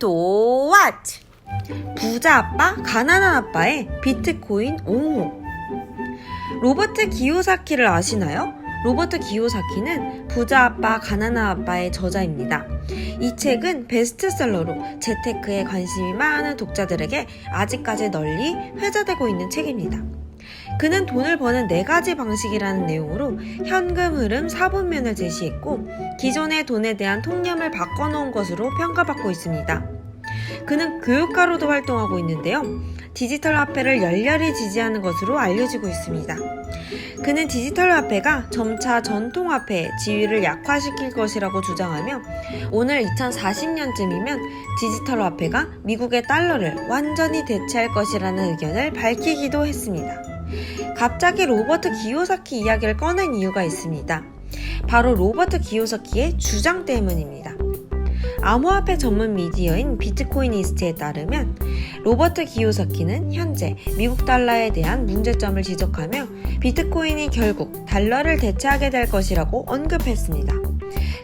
또 what? 부자 아빠, 가난한 아빠의 비트코인 옹호. 로버트 기요사키를 아시나요? 로버트 기요사키는 부자 아빠, 가난한 아빠의 저자입니다. 이 책은 베스트셀러로 재테크에 관심이 많은 독자들에게 아직까지 널리 회자되고 있는 책입니다. 그는 돈을 버는 네 가지 방식이라는 내용으로 현금 흐름 4분면을 제시했고 기존의 돈에 대한 통념을 바꿔놓은 것으로 평가받고 있습니다. 그는 교육가로도 활동하고 있는데요. 디지털 화폐를 열렬히 지지하는 것으로 알려지고 있습니다. 그는 디지털 화폐가 점차 전통 화폐의 지위를 약화시킬 것이라고 주장하며 오늘 2040년쯤이면 디지털 화폐가 미국의 달러를 완전히 대체할 것이라는 의견을 밝히기도 했습니다. 갑자기 로버트 기요사키 이야기를 꺼낸 이유가 있습니다. 바로 로버트 기요사키의 주장 때문입니다. 암호화폐 전문 미디어인 비트코이니스트에 따르면 로버트 기요사키는 현재 미국 달러에 대한 문제점을 지적하며 비트코인이 결국 달러를 대체하게 될 것이라고 언급했습니다.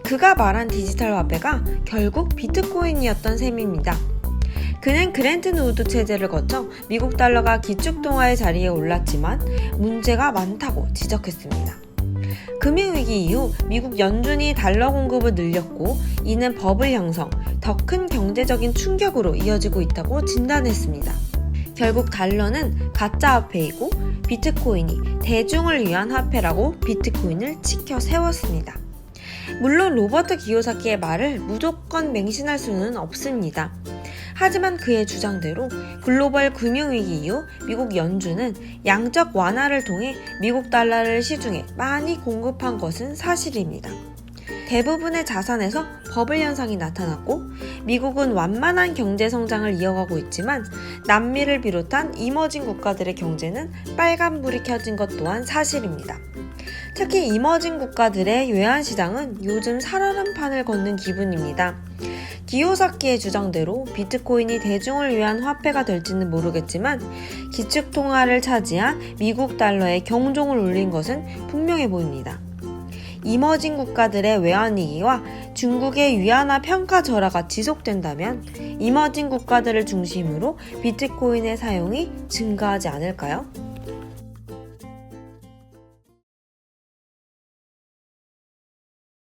그가 말한 디지털 화폐가 결국 비트코인이었던 셈입니다. 그는 그랜튼 우드 체제를 거쳐 미국 달러가 기축통화의 자리에 올랐지만 문제가 많다고 지적했습니다. 금융위기 이후 미국 연준이 달러 공급을 늘렸고 이는 버블 형성, 더 큰 경제적인 충격으로 이어지고 있다고 진단했습니다. 결국 달러는 가짜 화폐이고 비트코인이 대중을 위한 화폐라고 비트코인을 지켜 세웠습니다. 물론 로버트 기요사키의 말을 무조건 맹신할 수는 없습니다. 하지만 그의 주장대로 글로벌 금융위기 이후 미국 연준은 양적 완화를 통해 미국 달러를 시중에 많이 공급한 것은 사실입니다. 대부분의 자산에서 버블 현상이 나타났고 미국은 완만한 경제 성장을 이어가고 있지만 남미를 비롯한 이머징 국가들의 경제는 빨간불이 켜진 것 또한 사실입니다. 특히 이머징 국가들의 외환 시장은 요즘 살얼음 판을 걷는 기분입니다. 기요사키의 주장대로 비트코인이 대중을 위한 화폐가 될지는 모르겠지만 기축 통화를 차지한 미국 달러의 경종을 울린 것은 분명해 보입니다. 이머징 국가들의 외환위기와 중국의 위안화 평가 절하가 지속된다면 이머징 국가들을 중심으로 비트코인의 사용이 증가하지 않을까요?